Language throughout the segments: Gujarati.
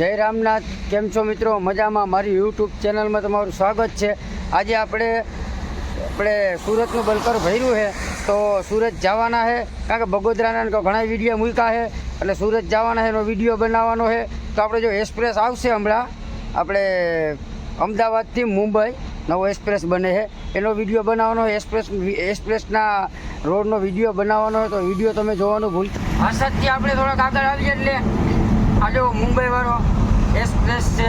જય રામનાથ. કેમ છો મિત્રો? મજામાં? મારી યુટ્યુબ ચેનલમાં તમારું સ્વાગત છે. આજે આપણે આપણે સુરતનું બલકર ભર્યું છે. તો સુરત જવાના છે. કારણ કે બગોદરાના ઘણા વીડિયો મૂક્યા છે. એટલે સુરત જવાના છે એનો વીડિયો બનાવવાનો છે. તો આપણે જો એક્સપ્રેસ આવશે હમણાં. આપણે અમદાવાદથી મુંબઈ નવો એક્સપ્રેસ બને છે. એનો વીડિયો બનાવવાનો એક્સપ્રેસ, એક્સપ્રેસના રોડનો વીડિયો બનાવવાનો હોય તો વીડિયો તમે જોવાનું ભૂલ આસાદથી આપણે થોડાક આગળ આવીએ એટલે આ જો મુંબઈવાળો એક્સપ્રેસ છે.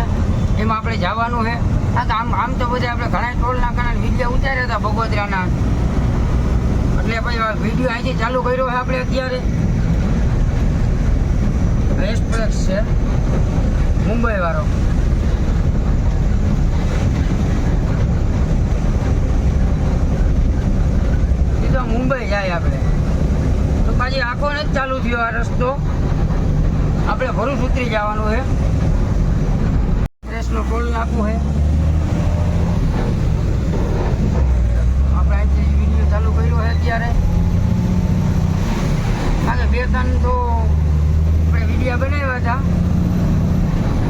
એમાં આપણે જવાનું છે. હા તો આમ આમ તો બધે આપણે ઘણા ટોલ નાકાના વીડિયો ઉતાર્યા હતા બગોદરાના એટલે ભાઈ વીડિયો અહીંથી ચાલુ કર્યો છે આપણે અત્યારે. એક્સપ્રેસ છે. મુંબઈવાળો. સીધો મુંબઈ જાય આપણે. તો પાછી આખો નથી ચાલુ થયો આ રસ્તો. આપણે ભરૂચ ઉતરી જવાનું છે રેસનો ટોલ નાખવું છે આપણે અહીંથી વીડિયો ચાલુ કર્યો છે અત્યારે. આજે બે ત્રણ તો આપણે વીડિયો બનાવ્યા હતા.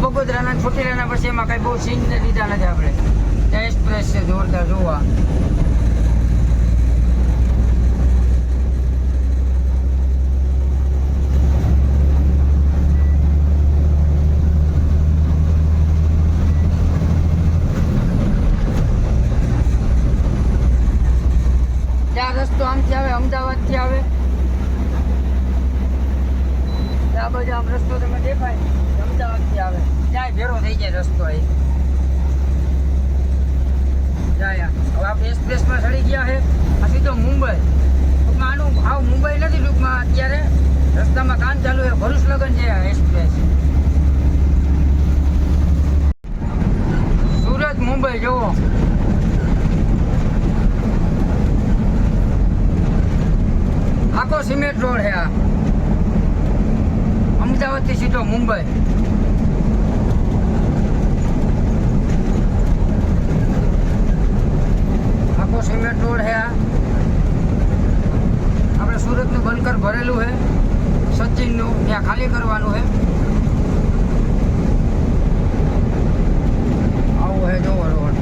બગોદરાના, છોટેલાના પછી એમાં કંઈ બહુ સીન લીધા નથી આપણે. એક્સપ્રેસ છે, જોરદાર જોવા ત્યાં રસ્તો આમથી આવે અમદાવાદથી આવે ત્યાં બાજુ આમ રસ્તો તમે દેખાય અમદાવાદથી આવે ત્યાં ભેરો થઈ જાય રસ્તો એ જાયા. હવે આપણે એક્સપ્રેસમાં ચડી ગયા છે આ સીધો મુંબઈ. ટૂંકમાં આનું આવ મુંબઈ નથી ટૂંકમાં અત્યારે. રસ્તામાં કામ ચાલુ છે. ભરૂચ લગન છે એક્સપ્રેસ સુરત, મુંબઈ, જુઓ. આખો સિમેન્ટ રોડ છે આ. અમદાવાદથી સીધો મુંબઈ આખો સિમેન્ટ રોડ હે આપણે સુરતનું બંકર ભરેલું છે સચિનનું ત્યાં ખાલી કરવાનું છે આવું છે જોવો રોડ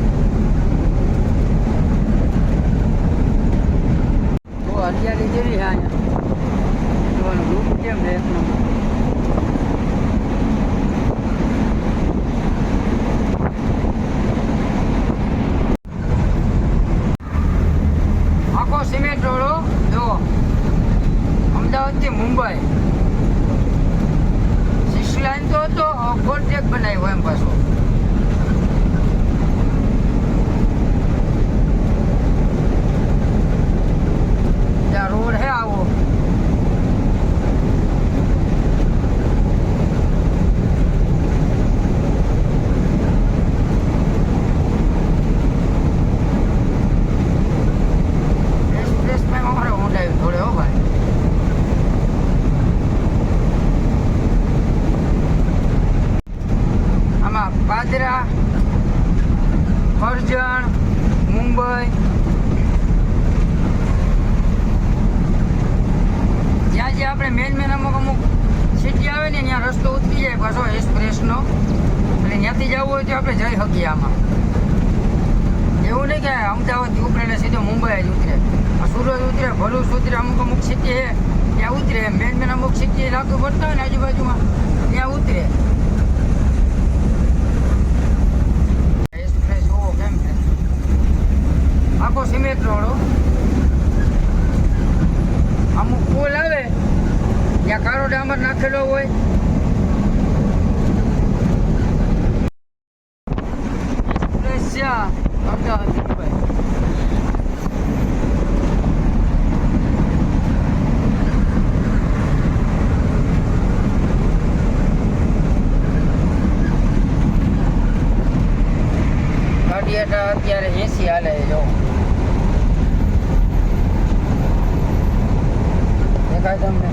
તો હરિયાળી જેવી છે અહીંયા જોવાનું રૂમ કેમ છે એક નંબર આખો સિમેન્ટ રોડો જો અમદાવાદથી મુંબઈ. સિક્સ લાઈન તો હતો ટ્રેક બનાવ્યો એમ પાછો ત્યાં રોડ હે આવો એક્સપ્રેસમાં અમારે ઊંડાઈ થોડે હો ભાઈ આમાં પાદરા કરજણ મુંબઈ. જ્યાં જ્યાં આપણે મેન મેન અમુક અમુક સિટી આવે ને, ત્યાં રસ્તો ઉતરી જાય પાછો એક્સપ્રેસનો એટલે ત્યાંથી જવું હોય તો આપણે જઈ શકીએ આમાં. એવું નહીં કે અમદાવાદથી ઉપરે એટલે સીધો મુંબઈ જ ઉતરે. સુરત ઉતરે, ભરૂચ ઉતરે, અમુક અમુક સિટી ત્યાં ઉતરે. મેન મેન અમુક સિટી લાગુ પડતા હોય ને આજુબાજુમાં, ત્યાં ઉતરે એક્સપ્રેસ જોવો કેમ છે આખો સિમેન્ટ રોડો અમુક પુલ આવે ત્યાં કાળો ડામર નાખેલો હોય એક્સપ્રેસ છે આ અમદાવાદ મુંબઈ ગાડી એટલે અત્યારે એસી હાલે છે જો દેખાય તમને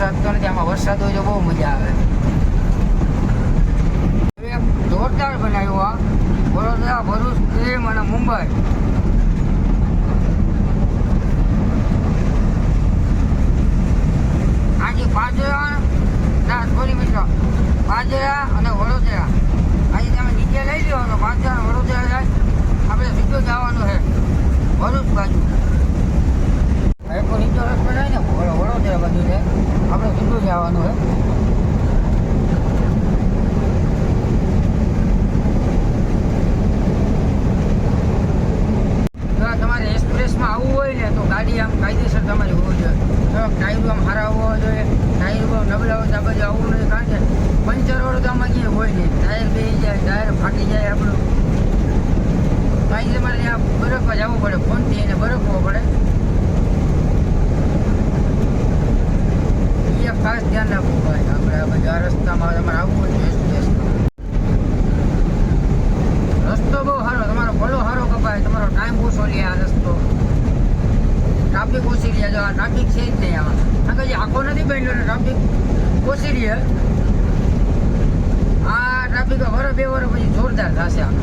વરસાદ તો નથી આમાં વરસાદ હોય તો બહુ મજા આવે એક જોરદાર બનાવ્યું આ વડોદરા ભરૂચ પ્રેમ અને મુંબઈ ટાયરો આમ સારા હોવા જોઈએ ટાયર બહુ નબળા હોય તો આ બધું આવું નહીં કારણ કે પંચર વાળું તો આમાં ક્યાંય હોય નહીં ટાયર બેસી જાય ટાયર ફાટી જાય આપણું કાંઈ તમારે ત્યાં બરફમાં જવું પડે ફોનથી એને બરફવો પડે એ ખાસ ધ્યાન રાખવું ભાઈ આપણે આ બધા રસ્તામાં તમારે આવવું હોય તો એસપીએસમાં રસ્તો બહુ સારો તમારો ભલો સારો કપાય તમારો ટાઈમ ઓછો લે આ રસ્તો ટ્રાફિક ઓછી રહે જો આ ટ્રાફિક છે જ નહીં આમાં કારણ કે જે આખો નથી બન્યો એટલે ટ્રાફિક રહે આ ટ્રાફિક વર બે વર પછી જોરદાર થશે આનો.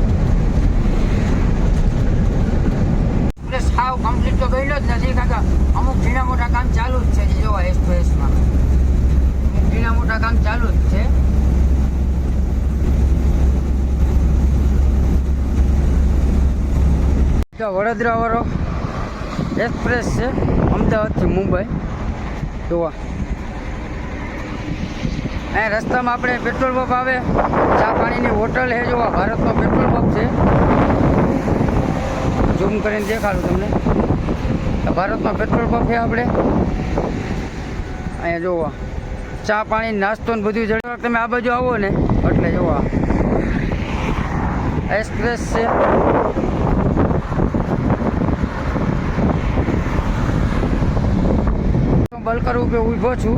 સાવ કમ્પ્લીટ તો ગયેલો જ નથી કાકા. અમુક ઝીણા મોટા કામ ચાલુ જ છે, જે જોવા એક્સપ્રેસમાં ઝીણા મોટા કામ ચાલુ જ છે. જો વડોદરા વાળો એક્સપ્રેસ છે, અમદાવાદથી મુંબઈ. જોવા. અહીંયા રસ્તામાં આપણે પેટ્રોલ પંપ આવે. ચા પાણીની હોટલ હે જોવા ભારતનો પેટ્રોલ પંપ છે. ઝૂમ કરીને દેખાડું તમને. ભારતનો પેટ્રોલ પંપ છે આપણે. અહીંયા જોવા. ચા પાણી, નાસ્તો ને બધું જડવા તમે આ બાજુ આવો ને, એટલે જોવા. એક્સપ્રેસ છે. બલકર ઉપર ઊભો છું.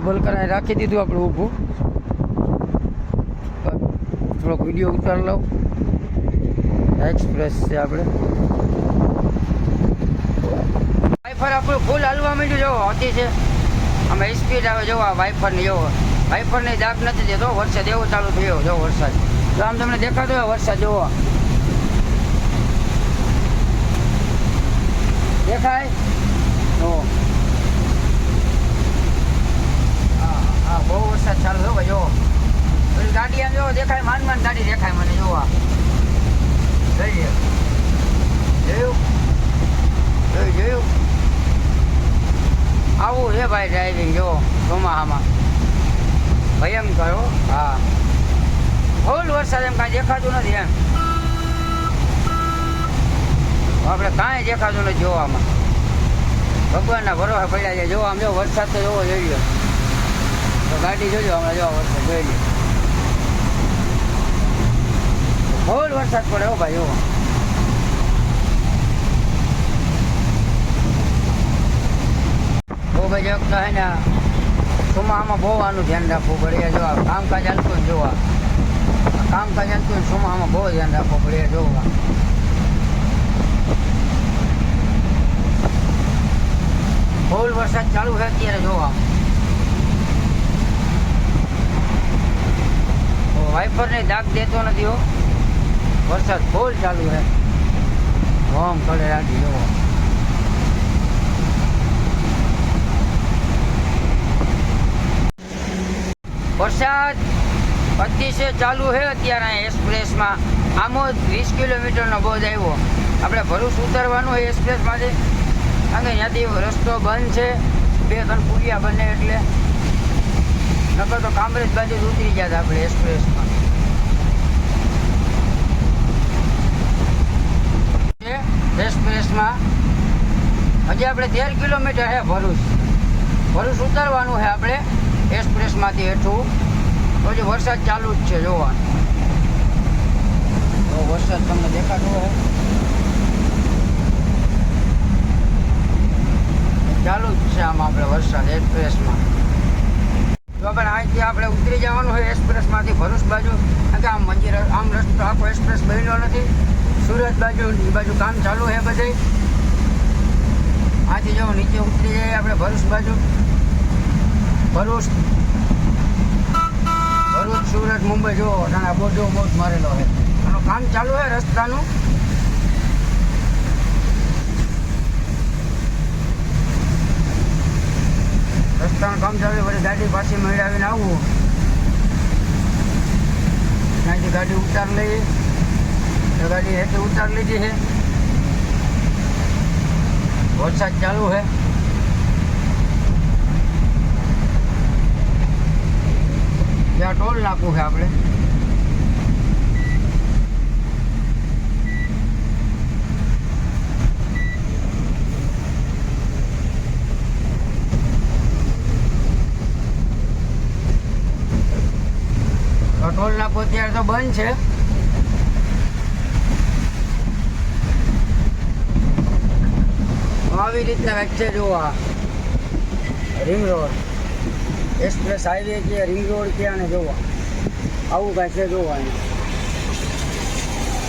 તો બલકર રાખી દીધું આપણે ઊભું. થોડોક વીડિયો ઉતાર લઉં. એક્સપ્રેસ છે આપણે. વાઇફર આપણું ફૂલ હાલવા માંડ્યું જોવો હતી છે. અમે સ્પીડ આવે જોવો આ વાઇફરની જોવો વાઇફરની દાગ નથી દેતો વરસાદ એવો ચાલુ થયો જો વરસાદ. તો આમ તમને દેખાતો હોય વરસાદ જોવો દેખાય ઓ હા હા બહુ વરસાદ ચાલુ થયો ભાઈ જો પેલી દેખાય માન માન ગાડી દેખાય મને જોવા જોઈએ. જોયું? જોયું આવું છે ભાઈ ડ્રાઇવિંગ જો ચોમાહામાં. ભયંકર હો. હા. ફૂલ વરસાદ એમ કાંઈ દેખાતું નથી એમ. આપણે કાંઈ દેખાતું નથી જોવામાં. ભગવાનના ભરોસા પડ્યા છે. જો આમ જો વરસાદ તો જોવો જોઈએ તો ગાડી જોજો હમણાં જોવા વરસાદ જોઈ લ્યો ફૂલ વરસાદ પડે હો ભાઈ જોવો બહુ ભાઈ વખત હે ને ચોમાસામાં બહુ આનું ધ્યાન રાખવું પડે. જો કામકાજ હાલતું ને જોવા. કામકાજ હાલતું ને સુમામાં બહુ ધ્યાન રાખવું પડે જોવા. ફૂલ વરસાદ ચાલુ છે અત્યારે જોવા. વાઇપર ને દાગ દેતો નથી, હો. વરસાદ ફૂલ ચાલુ છે. હોમ કરે રાખી જોવો વરસાદ અતિશય ચાલુ છે અત્યારે એક્સપ્રેસમાં. આમો વીસ કિલોમીટરનો બોજ આવ્યો. આપણે ભરૂચ ઉતરવાનું હોય એક્સપ્રેસમાંથી કારણ કે ત્યાંથી રસ્તો બંધ છે. બે ત્રણ પુલિયા બને એટલે. નકર તો કામરેજ બાજુ ઉતરી ગયા હતા આપણે એક્સપ્રેસમાં. એક્સપ્રેસમાં. હજી આપણે તેર કિલોમીટર છે ભરૂચ. ભરૂચ ઉતરવાનું છે આપણે એક્સપ્રેસમાંથી હેઠું. તો જે વરસાદ ચાલુ જ છે જોવાનું તો વરસાદ તમને દેખાતો હોય ચાલુ જ છે આમાં આપણે વરસાદ એક્સપ્રેસમાં. જો આપણે અહીંથી આપણે ઉતરી જવાનું હોય એક્સપ્રેસમાંથી ભરૂચ બાજુ. કારણ કે આમ મંદિર, આમ રસ્તો આખો એક્સપ્રેસ બન્યો નથી. સુરત બાજુ એ બાજુ કામ ચાલુ છે બધે. આથી જો નીચે ઉતરી જઈએ આપણે ભરૂચ બાજુ. ભરૂચ. ભરૂચ, સુરત, મુંબઈ જો નાના બોજો બોટ મારેલો છે. આનું કામ ચાલુ છે રસ્તાનું રસ્તાનું કામ ચાલુ છે વળી ગાડી પાછી મેળવીને આવવું ત્યાંથી ગાડી ઉતાર લઈએ. તો ગાડી હેઠે ઉતાર લીધી છે. વરસાદ ચાલુ છે. ત્યાં ટોલ નાખવું છે આપણે. આખો અત્યારે તો બંધ છે. આવી રીતના કંઈક જોવા રિંગ રોડ એક્સપ્રેસ હાઈવે કે રિંગ રોડ કે અને જોવા આવું કાંઈ છે જોવા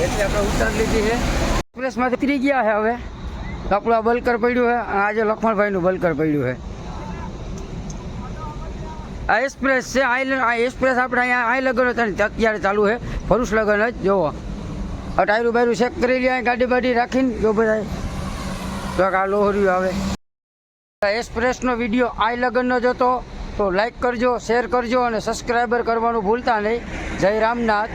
એટલે આપણે ઉતાર લીધી છે. એક્સપ્રેસમાંથી ઉતરી ગયા છે હવે. આપણું આ બલકર પડ્યું છે. અને આજે લખમણભાઈનું બલકર પડ્યું છે. આ એક્સપ્રેસ છે, આ એક્સપ્રેસ આપણે અહીંયા આઈ લગન હતા અત્યારે ચાલુ છે. ભરૂચ લગન જ, જોવો. આ ટાયરું બાયરું ચેક કરી લે ગાડી બાડી રાખીને. જો બધા તો આ લોહર્યું આવે. એક્સપ્રેસનો વીડિયો આઈ લગનનો હતો. તો લાઈક કરજો શેર કરજો અને સબસ્ક્રાઈબર કરવાનું ભૂલતા નહીં. જય રામનાથ.